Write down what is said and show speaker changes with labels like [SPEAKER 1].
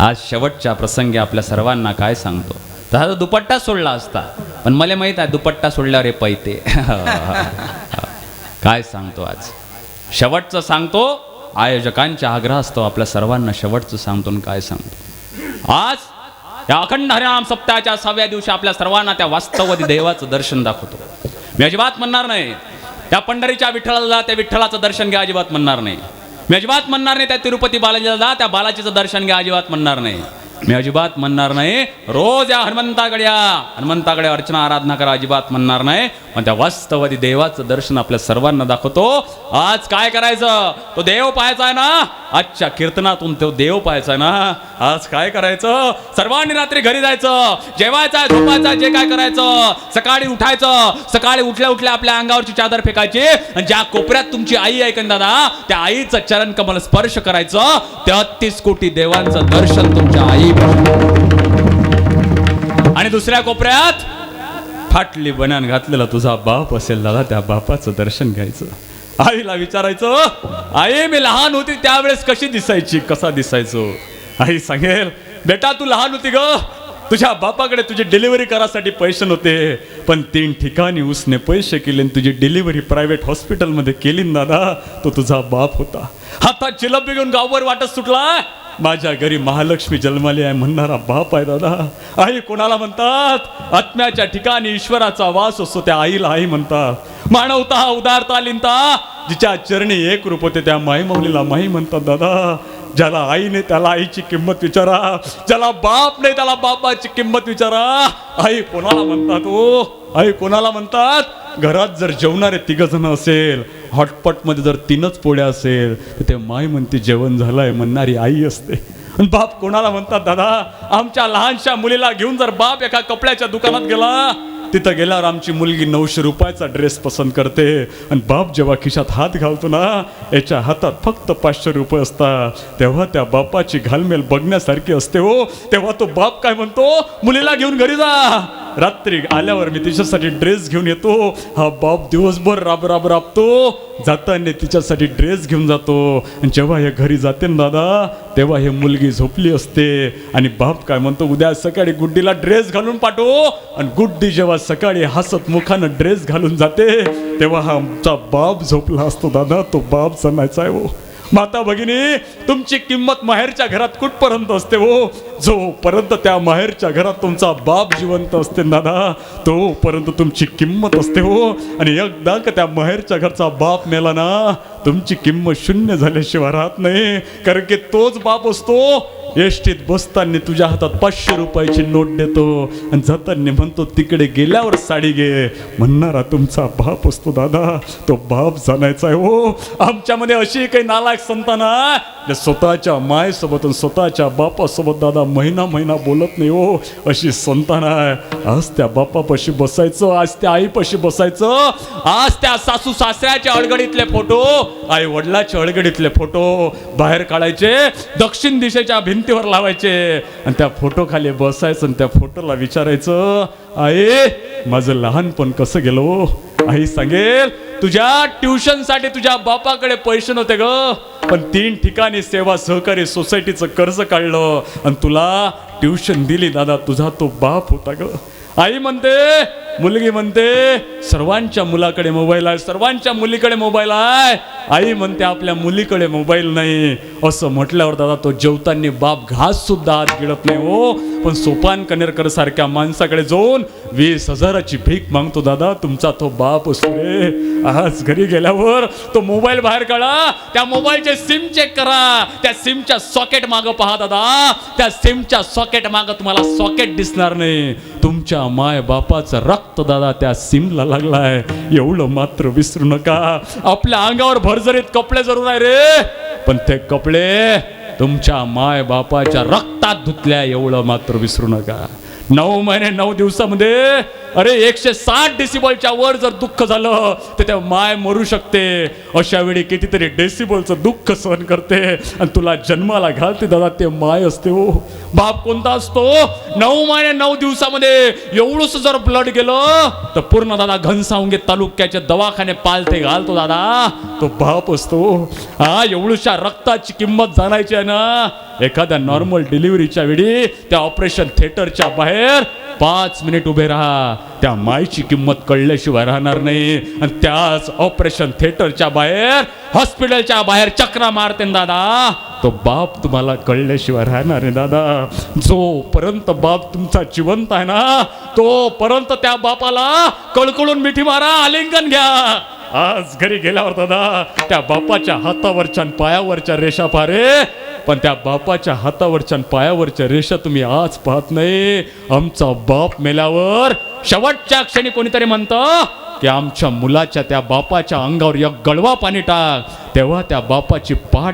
[SPEAKER 1] आज शेवटच्या प्रसंगी आपल्या सर्वांना काय सांगतो? तसा दुपट्टा सोडला असता पण मला माहीत आहे दुपट्टा सोडल्यावर हे पैते. काय सांगतो आज? शेवटचं सांगतो आयोजकांच्या आग्रह असतो आपल्या सर्वांना शेवटचं सांगतो आणि काय सांगतो? आज या अखंड हरिनाम सप्ताहाच्या सहाव्या दिवशी आपल्या सर्वांना त्या वास्तववादी देवाचं दर्शन दाखवतो. मी अजिबात म्हणणार नाही. त्या पंढरीच्या विठ्ठलाला त्या विठ्ठलाचं दर्शन घ्या अजिबात म्हणणार नाही. मी अजिबात म्हणणार नाही त्या तिरुपती बालाजीला जा त्या बालाजीचं दर्शन घ्या अजिबात म्हणणार नाही. मी अजिबात म्हणणार नाही. रोज या हनुमंताकडे या हनुमंताकडे अर्चना आराधना करा अजिबात म्हणणार नाही. पण त्या वास्तववादी देवाचं दर्शन आपल्या सर्वांना दाखवतो. आज काय करायचं? तो देव पाहायचा आहे ना? आजच्या कीर्तनातून तो देव पाहायचा आहे ना? आज काय करायचं? सर्वांनी रात्री घरी जायचं. जेवायचं झोपायचं जे काय करायचं? सकाळी उठायचं. सकाळी उठल्या उठल्या आपल्या अंगावरची चादर फेकायची. आणि ज्या कोपऱ्यात तुमची आई ऐकन दादा त्या आईचं चरण कमल स्पर्श करायचं. तेहत्तीस कोटी देवांचं दर्शन तुमच्या आई आणि दुसऱ्या कोपऱ्यात फाटली बनान घातलेला तुझा बाप असेल दादा त्या बापाचं दर्शन घ्यायचं. आईला विचारायचं आई मी लहान होती त्यावेळेस कशी दिसायची कसा दिसायचो? आई सांगेल बेटा तू लहान होती ग. तुझ्या बापाकडे तुझी डिलिव्हरी करासाठी पैसे नव्हते. पण तीन ठिकाणी उसने पैसे केले आणि तुझी डिलिव्हरी प्रायव्हेट हॉस्पिटलमध्ये केली ना दादा तो तुझा बाप होता. हातात चिलंबी घेऊन गावभर वाटत सुटला. माझ्या घरी महालक्ष्मी जन्माली आहे म्हणणारा बाप आहे दादा. आई कोणाला म्हणतात? आत्म्याच्या ठिकाणी ईश्वराचा वास असतो त्या आईला आई म्हणतात. मानवता उदारता लिंता जिच्या चरणी एक रूप होते त्या माई माऊलीला माई म्हणतात दादा. ज्याला आई नाही त्याला आईची किंमत विचारा ज्याला बाप नाही त्याला बापाची किंमत विचारा. आई कोणाला म्हणतात ओ आई कोणाला म्हणतात? घरात जर जेवणारे तिघ जण असेल हॉटपॉटमध्ये जर तीनच पोळ्या असेल तर ते माय म्हणते जेवण झालंय म्हणणारी आई असते. आणि बाप कोणाला म्हणतात दादा आमच्या लहानशा मुलीला घेऊन जर बाप एका कपड्याच्या दुकानात गेला तिथं गेल्यावर आमची मुलगी नऊशे रुपयाचा ड्रेस पसंत करते. आणि बाप जेव्हा खिशात हात घालतो ना याच्या हातात फक्त पाचशे रुपये असतात. तेव्हा त्या बापाची घालमेल बघण्यासारखी असते हो. तेव्हा तो बाप काय म्हणतो मुलीला घेऊन घरी जा. रात्री आल्यावर मी तिच्यासाठी ड्रेस घेऊन येतो. हा बाप दिवसभर राब राब राबतो. जाताना तिच्यासाठी ड्रेस घेऊन जातो. आणि जेव्हा हे घरी जाते ना दादा तेव्हा हे मुलगी झोपली असते. आणि बाप काय म्हणतो उद्या सकाळी गुड्डीला ड्रेस घालून पाठवो. आणि गुड्डी जेव्हा सकाळी हसत मुखानं ड्रेस घालून जाते तेव्हा हा आमचा बाप झोपला असतो दादा. तो बाप जनायचा आहे हो. माता भगिनी तुमची किंमत माहेरच्या घरात कुठपर्यंत असते हो? जोपर्यंत त्या माहेरच्या घरात तुमचा बाप जिवंत असते ना दादा तोपर्यंत तुमची किंमत असते हो. आणि एकदा का त्या माहेरच्या घरचा बाप मेला ना तुमची किंमत शून्य झाल्याशिवाय राहत नाही. कारण की तोच बाप असतो येष्टीत बसताना तुझ्या हातात पाचशे रुपयाची नोट देतो. आणि जाताना म्हणतो तिकडे गेल्यावर साडी घे. म्हणणारा तुमचा बाप असतो दादा. तो बाप जाणायचा आहे हो आमच्यामध्ये अशी काही नालायक संताना जे स्वतःच्या मायसोबत आणि स्वतःच्या बापासोबत दादा महिना महिना बोलत नाही हो अशी संताना आहे. आज त्या बापापाशी बसायचं आज त्या आईपाशी बसायचं आज त्या सासू सासऱ्याच्या अडगडीतले फोटो आई वडिलाच्या अडगडीतले फोटो बाहेर काढायचे दक्षिण दिशेच्या भिंतीवर लावायचे. आणि त्या फोटो खाली बसायचं आणि त्या फोटोला विचारायचं आई माझं लहानपण कसं गेलो हो? आई सांगेल तुझ्या ट्युशनसाठी तुझ्या बापाकडे पैसे नव्हते ग. पण तीन ठिकाणी सेवा सहकारी सोसायटीचं कर्ज काढलं आणि तुला ट्युशन दिली दादा तुझा तो बाप होता ग. आई म्हणते मुलगी म्हणते सर्वांच्या मुलाकडे मोबाईल आहे सर्वांच्या मुलीकडे मोबाईल आहे. आई म्हणते आपल्या मुलीकडे मोबाईल नाही. असं म्हटल्यावर दादा तो जेवताना बाप घास सुद्धा आज गिळत नाही हो. पण सोपान कनेरकर सारख्या माणसाकडे जाऊन वीस हजाराची भीक मागतो दादा. तुमचा तो बाप असतो रे आज घरी गेल्यावर तो मोबाईल बाहेर काढा. त्या मोबाईलचे सिम चेक करा. त्या सिमच्या सॉकेट मागं पहा दादा. त्या सिमच्या सॉकेट मागं तुम्हाला सॉकेट दिसणार नाही. तुमच्या माय बापाचं रक्त दादा त्या सिमला लागलाय. एवढं मात्र विसरू नका. आपल्या अंगावर भर भरजरीत कपडे जरूर आहे रे. पण ते कपडे तुमच्या माय बापाच्या रक्तात धुतल्या एवढं मात्र विसरू नका. नऊ महिने नऊ दिवसामध्ये अरे एकशे साठ डेसिबलच्या वर जर दुःख झालं तर त्या माय मरू शकते. अशा वेळी कितीतरी डेसिबलचं दुःख सहन करते. आणि तुला जन्माला घालते दादा ते माय असते हो. बाप कोणता असतो? नऊ महिने नऊ दिवसामध्ये एवढंच जर ब्लड गेलं तर पूर्ण दादा घनसावंगे तालुक्याचे दवाखाने पालते घालतो दादा. तो बाप असतो हो. हा. एवढूशा रक्ताची किंमत जाणायची आहे ना. एखाद्या नॉर्मल डिलिव्हरीच्या वेळी त्या ऑपरेशन थिएटरच्या बाहेर पाच मिनिट उभे राहा. त्या मायची किंमत कळल्याशिवाय राहणार नाही. आणि त्याच ऑपरेशन थिएटरच्या बाहेर हॉस्पिटलच्या बाहेर चक्रा मारते दादा. तो बाप तुम्हाला कळल्याशिवाय राहणार आहे दादा. जोपर्यंत बाप तुमचा जिवंत आहे ना तोपर्यंत त्या बापाला कळकळून मिठी मारा आलिंगन घ्या. आज घरी गेल्यावर दादा त्या बापाच्या हातावरच्या पायावरच्या रेषा पारे पण त्या बापाच्या हातावरच्या पायावरच्या रेषा तुम्ही आज पाहत नाही. आमचा बाप मेल्यावर शेवटच्या क्षणी कोणीतरी म्हणतं की आमच्या मुलाच्या त्या बापाच्या अंगावर एक गळवा पाणी टाक. तेव्हा त्या बापाची पाठ